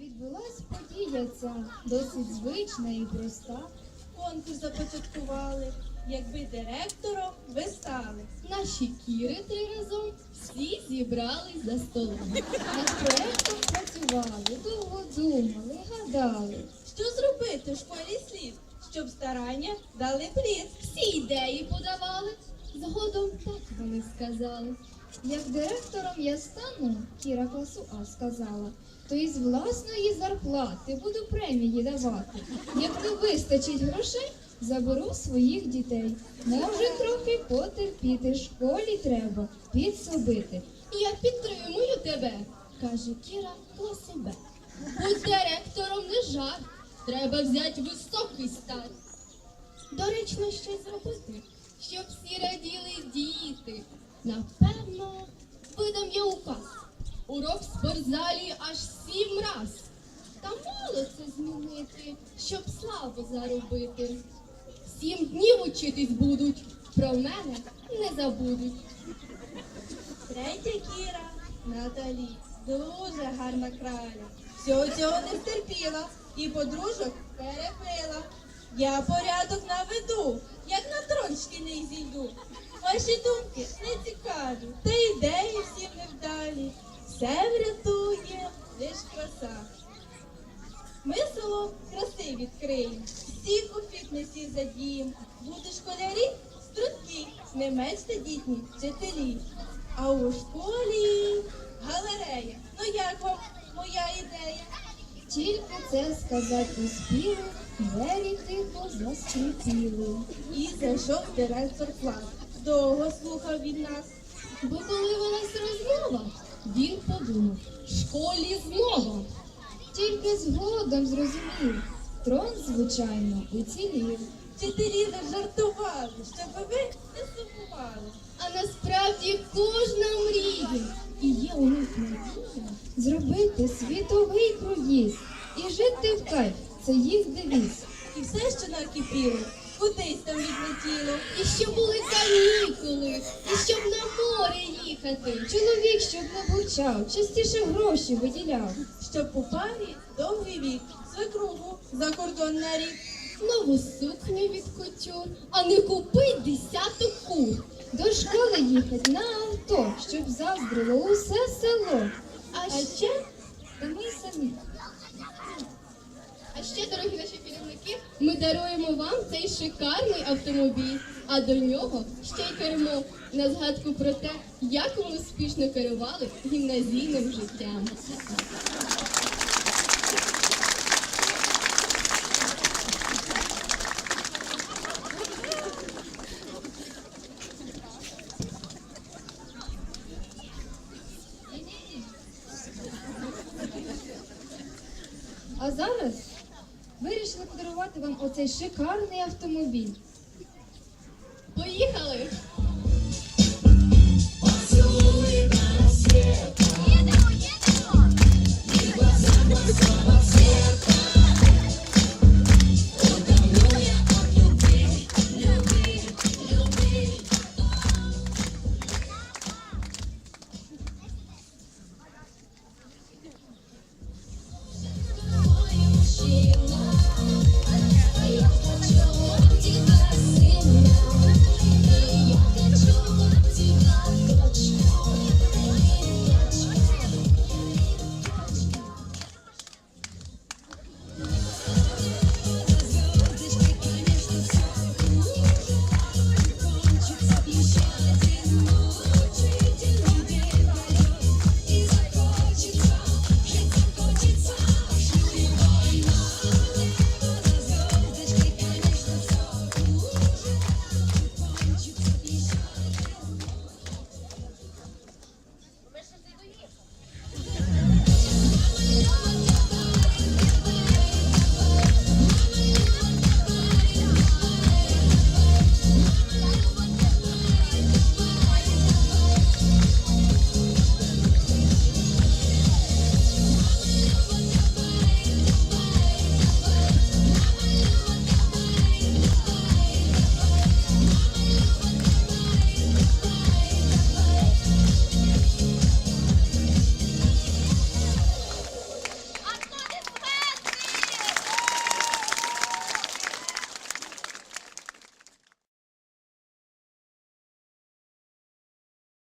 Відбулась подія ця, досить звична і проста. Конкурс започаткували, якби директором ви стали. Наші кіри три разом всі зібрались за столом. Над проектом працювали, довго думали, гадали. Що зробити в школі слід, щоб старання дали плід? Всі ідеї подавали, згодом так вони сказали. Як директором я стану, Кіра класу А сказала, то із власної зарплати буду премії давати. Як не вистачить грошей, заберу своїх дітей. Може, трохи потерпіти, школі треба підсобити. Я підтримую тебе, каже Кіра класу Б. Будь директором не жарт, треба взяти високий старт. Доречно щось зробити, щоб всі раділи діти. Напевно, видам я указ. Урок в спортзалі аж сім раз. Та мало це змінити, щоб славу заробити. Сім днів учитись будуть, про мене не забудуть. Третя Кіра Наталі. Дуже гарна краля. Всього цього не стерпіла і подружок перепила. Я порядок наведу, як на трон шкільний зійду. Ваші думки не цікаві, та ідеї всім невдалі. Все врятує лиш краса. Ми село краси відкриємо, всіх у фітнесі задіємо. Бути школярі стрункі, не менш дітні вчителі. А у школі галерея. Ну як вам моя ідея? Тільки це сказати успіли, двері тихо заскрипіли. І зайшов директор клас. Довго слухав від нас. Бо коли велась розмова, він подумав, школі знову. Тільки згодом зрозумів, трон, звичайно, уцілів. Вчителі не жартували, щоб ви не сумували. А насправді кожна мріє. І є у них надія. Зробити світовий круїз і жити в кайф це їх девіз. І все, що накипіло, кудись там відлетіло. І щоб були канікули, і щоб на море їхати. Чоловік, щоб не бурчав, частіше гроші виділяв. Щоб у парі довгий вік, свекругу за кордон на рік. Нову сукню від кутюр, а не купить десяток кур. До школи їхать на авто, щоб заздрило усе село. А ще Та ми ми даруємо вам цей шикарний автомобіль, а до нього ще й кермо на згадку про те, як ми успішно керували гімназійним життям. А зараз вирішили подарувати вам оцей шикарний автомобіль. Поїхали!